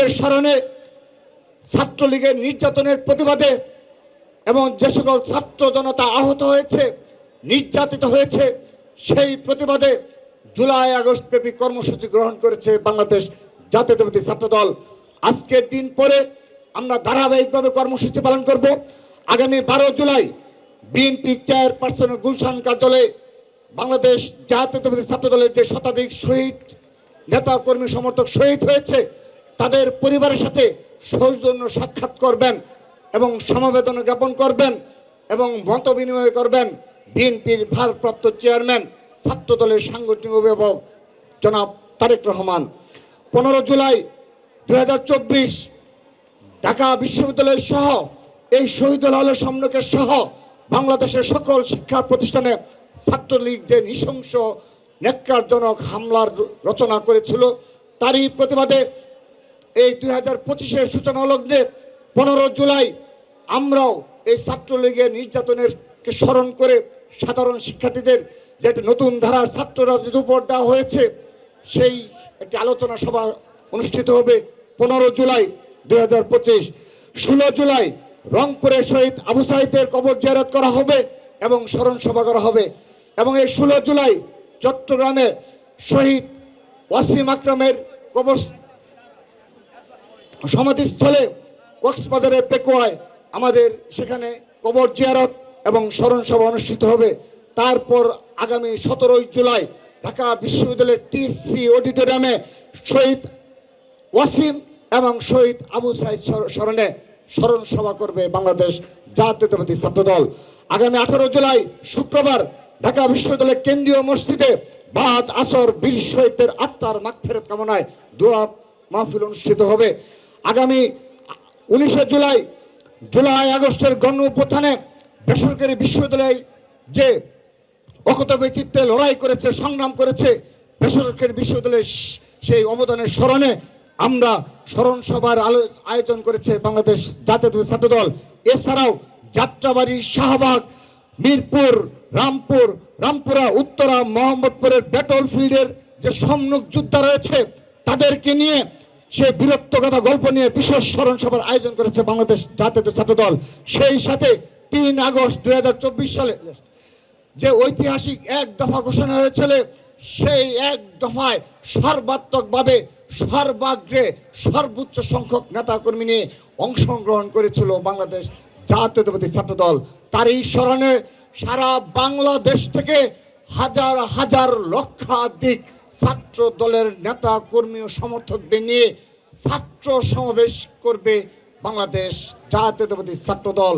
শহীদদের স্মরণে ছাত্রলীগের নির্যাতনের প্রতিবাদে এবং যে সকল ছাত্র জনতা আহত হয়েছে, নির্যাতিত হয়েছে, সেই প্রতিবাদে জুলাই আগস্ট ব্যাপী কর্মসূচি গ্রহণ করেছে বাংলাদেশ জাতীয়তাবাদী ছাত্র দল আজকের দিন পরে আমরা ধারাবাহিকভাবে কর্মসূচি পালন করব। আগামী বারো জুলাই বিএনপি চেয়ারপারসনের গুলশান কার্যালয়ে বাংলাদেশ জাতীয়তাবাদী ছাত্র দলের যে শতাধিক শহীদ, নেতা কর্মী সমর্থক শহীদ হয়েছে তাদের পরিবারের সাথে সৌজন্য সাক্ষাৎ করবেন এবং সমবেদনা জ্ঞাপন করবেন এবং মত বিনিময় করবেন বিএনপির ভারপ্রাপ্ত চেয়ারম্যান ছাত্র দলের সাংগঠনিক অভিভাবক জনাব তারেক রহমান। পনেরো জুলাই দু হাজার চব্বিশ ঢাকা বিশ্ববিদ্যালয় সহ এই শহীদ হলের সম্মুখের সহ বাংলাদেশের সকল শিক্ষা প্রতিষ্ঠানে ছাত্রলীগ যে নৃশংস, নেককারজনক হামলার রচনা করেছিল, তারই প্রতিবাদে এই দুই হাজার পঁচিশের সূচনা লগ্নে পনেরো জুলাই আমরাও এই ছাত্রলীগের নির্যাতনের কে স্মরণ করে সাধারণ শিক্ষার্থীদের যে একটা নতুন ধারার ছাত্র রাজনীতি উপর দেওয়া হয়েছে, সেই একটি আলোচনা সভা অনুষ্ঠিত হবে পনেরো জুলাই দুই হাজার পঁচিশ। ষোলো জুলাই রংপুরে শহীদ আবু সাহিদের কবর জিয়ারত করা হবে এবং স্মরণ সভা করা হবে এবং এই ষোলো জুলাই চট্টগ্রামে শহীদ ওয়াসিম আকরামের কবর সমাধিস্থলে কক্সবাজারের পেকুয়ায় আমাদের সেখানে কবর জিয়ারত এবং স্মরণ সভা অনুষ্ঠিত হবে। তারপর আগামী সতেরোই জুলাই ঢাকা বিশ্ববিদ্যালয়ের টিসি অডিটোরিয়ামে শহীদ ওয়াসিম এবং শহীদ আবু সাইদ স্মরণে স্মরণ সভা করবে বাংলাদেশ জাতীয়তাবাদী ছাত্র দল আগামী আঠারো জুলাই শুক্রবার ঢাকা বিশ্ববিদ্যালয়ের কেন্দ্রীয় মসজিদে বাদ আসর বীর শহীদদের আত্মার মাগফেরত কামনায় দোয়া মাহফিল অনুষ্ঠিত হবে। আগামী উনিশে জুলাই জুলাই, আগস্টের গণ উত্থানে বেসরকারি বিশ্ববিদ্যালয় যে অকত বৈচিত্র্যে লড়াই করেছে, সংগ্রাম করেছে, বেসরকারি বিশ্ববিদ্যালয়ের সেই অবদানের স্মরণে আমরা স্মরণ সভার আলো, আয়োজন করেছে বাংলাদেশ জাতীয় ছাত্র দল এছাড়াও যাত্রাবাড়ি, শাহবাগ, মিরপুর, রামপুর, রামপুরা, উত্তরা, মোহাম্মদপুরের ব্যাটল ফিল্ডের যে সম্মুখ যোদ্ধা রয়েছে, তাদেরকে নিয়ে সে বীরত্বগাথা গল্প নিয়ে বিশেষ স্মরণ সভার আয়োজন করেছে বাংলাদেশ জাতীয় ছাত্র দল সেই সাথে তিন আগস্ট দু হাজার চব্বিশ সালে যে ঐতিহাসিক এক দফা ঘোষণা হয়েছিল, সেই এক দফায় সর্বাত্মকভাবে সর্বাগ্রে সর্বোচ্চ সংখ্যক নেতাকর্মী নিয়ে অংশগ্রহণ করেছিল বাংলাদেশ জাতীয়তাবাদী ছাত্র দল তার এই স্মরণে সারা বাংলাদেশ থেকে হাজার হাজার লক্ষাধিক ছাত্র দলের নেতা কর্মী ও সমর্থকদের নিয়ে ছাত্র সমাবেশ করবে বাংলাদেশ জাতীয়তাবাদী ছাত্র দল